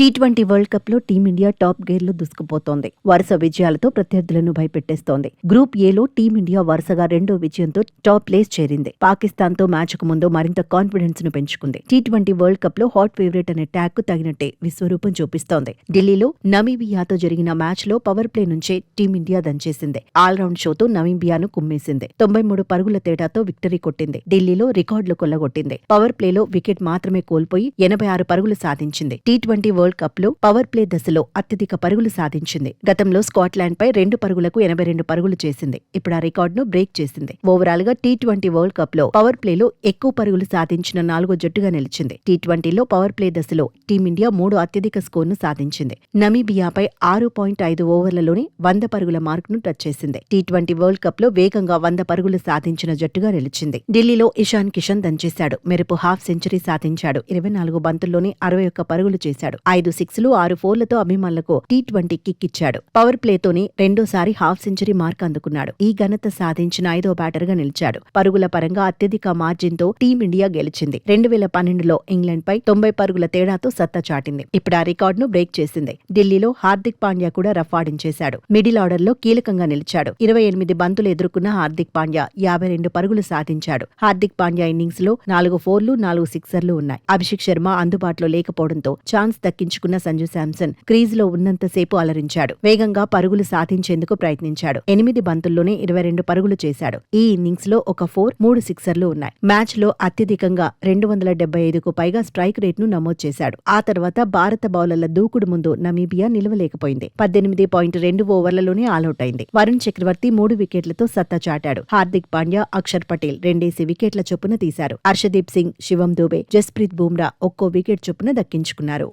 Tea twenty world కప్లో team India top గేర్లో దూసుకుపోతోంది. వరుస విజయాలతో ప్రత్యర్థులను భయపెట్టేస్తోంది. గ్రూప్ ఏలో టీమిండియా వరుసగా రెండో విజయంతో టాప్ ప్లేస్ చేరింది. పాకిస్తాన్తో మ్యాచ్కు ముందు మరింత కాన్ఫిడెన్స్ను పెంచుకుంది. టీ ట్వంటీ వరల్డ్ కప్లో హాట్ ఫేవరెట్ అనే ట్యాగ్కు తగినట్టే విశ్వరూపం చూపిస్తోంది. ఢిల్లీలో నమీబియాతో జరిగిన మ్యాచ్లో పవర్ ప్లే నుంచే టీమిండియా దంచేసింది. ఆల్రౌండ్ షోతో నమీబియాను కుమ్మేసింది. తొంభై మూడు పరుగుల తేడాతో విక్టరీ కొట్టింది. ఢిల్లీలో రికార్డులు కొల్లగొట్టింది. పవర్ ప్లేలో వికెట్ మాత్రమే కోల్పోయి ఎనభై ఆరు పరుగులు సాధించింది. టీ ట్వంటీ వరల్డ్ కప్లో పవర్ ప్లే దశలో అత్యధిక పరుగులు సాధించింది. గతంలో స్కాట్లాండ్ పై రెండు పరుగులకు ఎనభై రెండు పరుగులు చేసింది. ఇప్పుడు ఆ రికార్డును బ్రేక్ చేసింది. ఓవరాల్గా టీ ట్వంటీ వరల్డ్ కప్లో పవర్ ప్లేలో ఎక్కువ పరుగులు సాధించిన నాలుగో జట్టుగా నిలిచింది. టీ ట్వంటీలో పవర్ ప్లే దశలో టీమిండియా మూడు అత్యధిక స్కోర్ను సాధించింది. నమీబియాపై ఆరు పాయింట్ ఐదు ఓవర్లలోనే వంద పరుగుల మార్కును టచ్ చేసింది. టీ ట్వంటీ వరల్డ్ కప్లో వేగంగా వంద పరుగులు సాధించిన జట్టుగా నిలిచింది. ఢిల్లీలో ఇషాన్ కిషన్ దంచేశాడు. మెరుపు హాఫ్ సెంచరీ సాధించాడు. ఇరవై నాలుగు బంతుల్లోనే అరవై ఒక్క పరుగులు చేశాడు. ఐదు సిక్స్లు ఆరు ఫోర్లతో అభిమానులకు టీ ట్వంటీ కిక్ ఇచ్చాడు పవర్ ప్లేతోనే రెండోసారి హాఫ్ సెంచరీ మార్క్ అందుకున్నాడు. ఈ ఘనత సాధించిన ఐదో బ్యాటర్గా నిలిచాడు. పరుగుల పరంగా అత్యధిక మార్జిన్తో టీమిండియా గెలిచింది. రెండు వేల పన్నెండులో ఇంగ్లాండ్ పై తొంభై పరుగుల తేడాతో సత్తా చాటింది. ఇప్పుడు ఆ రికార్డును బ్రేక్ చేసింది. ఢిల్లీలో హార్దిక్ పాండ్యా కూడా రఫాడించేశాడు మిడిల్ ఆర్డర్లో కీలకంగా నిలిచాడు. ఇరవై ఎనిమిది బంతులు ఎదుర్కొన్న హార్దిక్ పాండ్యా యాభై రెండు పరుగులు సాధించాడు. హార్దిక్ పాండ్యా ఇన్నింగ్స్లో నాలుగు ఫోర్లు నాలుగు సిక్సర్లు ఉన్నాయి. అభిషేక్ శర్మ అందుబాటులో లేకపోవడంతో ఛాన్స్ దక్కించుకున్న సంజు శాంసన్ క్రీజ్లో ఉన్నంతసేపు అలరించాడు. వేగంగా పరుగులు సాధించేందుకు ప్రయత్నించాడు. ఎనిమిది బంతుల్లోనే ఇరవై రెండు పరుగులు చేశాడు. ఈ ఇన్నింగ్స్లో ఒక ఫోర్ మూడు సిక్సర్లు ఉన్నాయి. మ్యాచ్లో అత్యధికంగా రెండు వందల డెబ్బై ఐదుకు పైగా స్ట్రైక్ రేట్ను నమోదు చేశాడు. ఆ తర్వాత భారత బౌలర్ల దూకుడు ముందు నమీబియా నిలవలేకపోయింది. పద్దెనిమిది పాయింట్ రెండు ఓవర్లలోనే ఆల్అౌట్ అయింది వరుణ్ చక్రవర్తి మూడు వికెట్లతో సత్తా చాటాడు. హార్దిక్ పాండ్యా అక్షర్ పటేల్ రెండేసి వికెట్ల చొప్పున తీశారు. హర్షదీప్ సింగ్ శివం దూబే జస్ప్రీత్ బూమ్రా ఒక్కో వికెట్ చొప్పున దక్కించుకున్నారు.